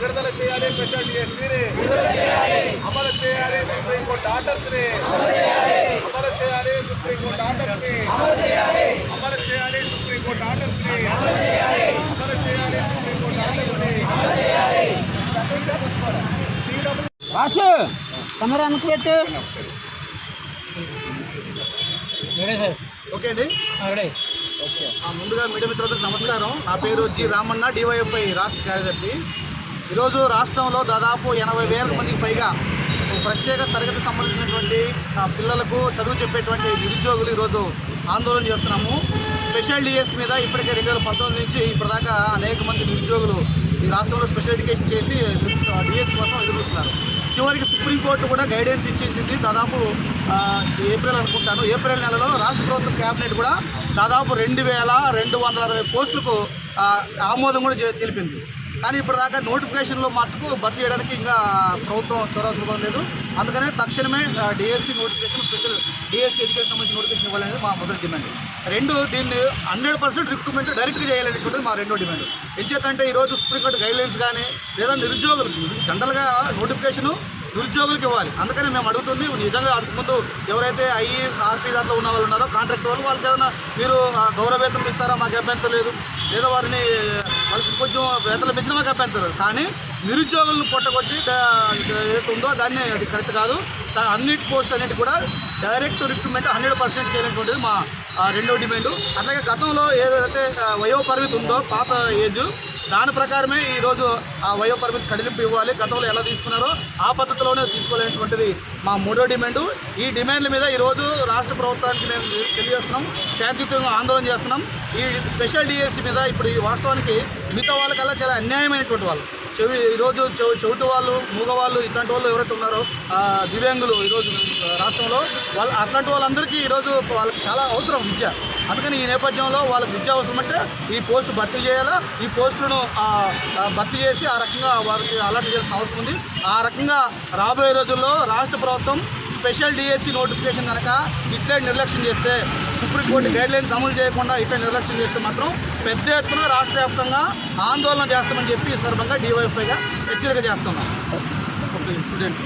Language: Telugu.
విడుదల చేయాలి స్పెషల్ డిఎస్సీని. అమలు చేయాలి సుప్రీంకోర్టు ఆర్డర్స్ని అమలు చేయాలి సుప్రీంకోర్టు ఆర్డర్స్ని అమలు చేయాలి సుప్రీంకోర్టు ఆర్డర్స్ని అమలు చేయాలి సుప్రీంకోర్టు ఆర్డర్స్ని రాసు కెమెరా వెనక్కి పెట్టు. ఓకే అండి. ఆ, ముందుగా మీడియా మిత్రులకు నమస్కారం. నా పేరు జి రామన్న డివైఎఫ్ఐ రాష్ట్ర కార్యదర్శి. ఈరోజు రాష్ట్రంలో దాదాపు ఎనభై వేల మందికి పైగా ఒక ప్రత్యేక తరగతి సంబంధించినటువంటి పిల్లలకు చదువు చెప్పేటువంటి నిరుద్యోగులు ఈరోజు ఆందోళన చేస్తున్నాము. స్పెషల్ డిఎస్ మీద ఇప్పటికే రెండు వేల పంతొమ్మిది నుంచి ఇప్పటిదాకా అనేక మంది నిరుద్యోగులు ఈ రాష్ట్రంలో స్పెషల్ ఎడ్యుకేషన్ చేసి డిఎస్ కోసం ఎదురుస్తున్నారు చివరికి సుప్రీంకోర్టు కూడా గైడెన్స్ ఇచ్చేసింది. దాదాపు ఏప్రిల్ అనుకుంటాను ఏప్రిల్ నెలలో రాష్ట్ర ప్రభుత్వ క్యాబినెట్ కూడా దాదాపు రెండు వేల రెండు వందల అరవై పోస్టులకు ఆమోదం కూడా తెలిపింది. కానీ ఇప్పటిదాకా నోటిఫికేషన్లో మటుకు భర్తీ చేయడానికి ఇంకా ప్రభుత్వం చొరవ లేదు అందుకనే తక్షణమే DSC notification special DSC education సంబంధించిన నోటిఫికేషన్ ఇవ్వాలనేది మా మొదటి డిమాండ్. రెండు దీన్ని హండ్రెడ్ పర్సెంట్ రిక్రూట్మెంట్ డైరెక్ట్గా చేయాలనేటువంటిది మా రెండో డిమాండ్. ఎంచేతంటే ఈరోజు సుప్రీంకోర్టు గైడ్లైన్స్ కానీ లేదా నిరుద్యోగులు జనరల్గా నోటిఫికేషను నిరుద్యోగులకు ఇవ్వాలి. అందుకని మేము అడుగుతుంది నిజంగా అంతకుముందు ఎవరైతే ఐఈ ఆర్పీ దాంట్లో ఉన్న వాళ్ళు ఉన్నారో కాంట్రాక్ట్ వాళ్ళు వాళ్ళకి ఏమైనా మీరు గౌరవ వేతనం ఇస్తారా? మాకు అభ్యంతరం లేదు. లేదా వారిని వాళ్ళకి కొంచెం వేతనం పెంచినా కానీ నిరుద్యోగులను పొట్టగొట్టి ఏదైతే ఉందో దాన్ని అది కరెక్ట్ కాదు. అన్నిటి పోస్ట్ అనేది కూడా డైరెక్ట్ రిక్రూట్మెంట్ హండ్రెడ్ పర్సెంట్ చేయనటువంటిది మా రెండో డిమాండ్. అట్లాగే గతంలో ఏదైతే వయోపరిమితి వయో పరిమితి ఉందో పాత ఏజ్ దాని ప్రకారమే ఈరోజు ఆ వయో పరిమితి సడలింపు ఇవ్వాలి. గతంలో ఎలా తీసుకున్నారో ఆ పద్ధతిలోనే తీసుకోవాలనేటువంటిది మా మూడో డిమాండు. ఈ డిమాండ్ల మీద ఈరోజు రాష్ట్ర ప్రభుత్వానికి మేము తెలియజేస్తున్నాం. శాంతియుతంగా ఆందోళన చేస్తున్నాం. ఈ స్పెషల్ డిఎస్సి మీద ఇప్పుడు ఈ వాస్తవానికి మిగతా వాళ్ళకల్లా చాలా అన్యాయమైనటువంటి వాళ్ళు. చెవి ఈరోజు చెవి చెవిటి వాళ్ళు మూగవాళ్ళు ఇట్లాంటి వాళ్ళు ఎవరైతే ఉన్నారో దివ్యాంగులు ఈరోజు రాష్ట్రంలో వాళ్ళు అట్లాంటి వాళ్ళందరికీ ఈరోజు వాళ్ళకి చాలా అవసరం విద్య. అందుకని ఈ నేపథ్యంలో వాళ్ళకి విద్య అవసరం అంటే ఈ పోస్ట్ భర్తీ చేయాలా? ఈ పోస్టులను భర్తీ చేసి ఆ రకంగా వారికి అలర్ట్ చేయాల్సిన అవసరం ఉంది. ఆ రకంగా రాబోయే రోజుల్లో రాష్ట్ర ప్రభుత్వం స్పెషల్ డిఎస్సి నోటిఫికేషన్ కనుక ఇట్లే నిర్లక్ష్యం చేస్తే సుప్రీంకోర్టు గైడ్లైన్స్ అమలు చేయకుండా ఇట్లా నిర్లక్ష్యం చేస్తే మాత్రం పెద్ద ఎత్తున రాష్ట్ర వ్యాప్తంగా ఆందోళన చేస్తామని చెప్పి ఈ సందర్భంగా డివైఎఫ్ఐగా హెచ్చరిక చేస్తున్నాం. స్టూడెంట్